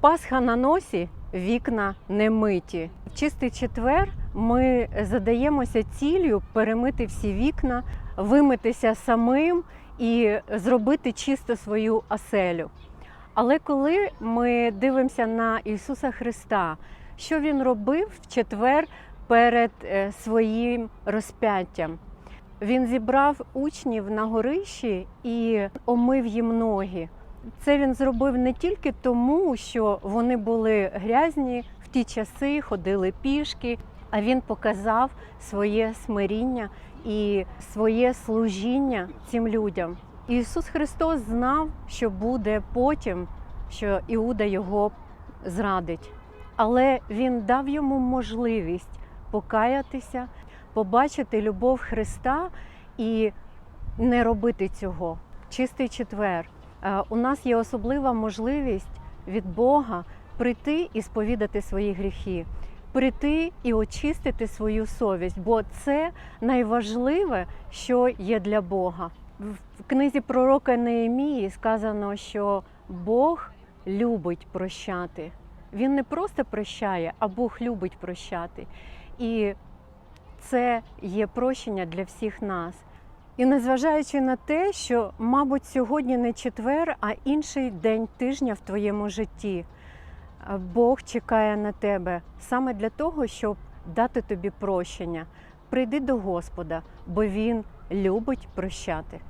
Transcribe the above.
Пасха на носі, вікна не миті. Чистий четвер ми задаємося ціллю перемити всі вікна, вимитися самим і зробити чисто свою оселю. Але коли ми дивимося на Ісуса Христа, що Він робив в четвер перед е, своїм розп'яттям? Він зібрав учнів на горищі і омив їм ноги. Це він зробив не тільки тому, що вони були грязні в ті часи, ходили пішки, а він показав своє смиріння і своє служіння цим людям. Ісус Христос знав, що буде потім, що Іуда його зрадить. Але Він дав йому можливість покаятися, побачити любов Христа і не робити цього. Чистий четвер. Е, У нас є особлива можливість від Бога прийти і сповідати свої гріхи, прийти і очистити свою совість, бо це найважливе, що є для Бога. В книзі пророка Неемії сказано, що Бог любить прощати. Він не просто прощає, а Бог любить прощати. І це є прощення для всіх нас. І незважаючи на те, що, мабуть, сьогодні не четвер, а інший день тижня в твоєму житті, е, Бог чекає на тебе саме для того, щоб дати тобі прощення. Прийди до Господа, бо Він любить прощати.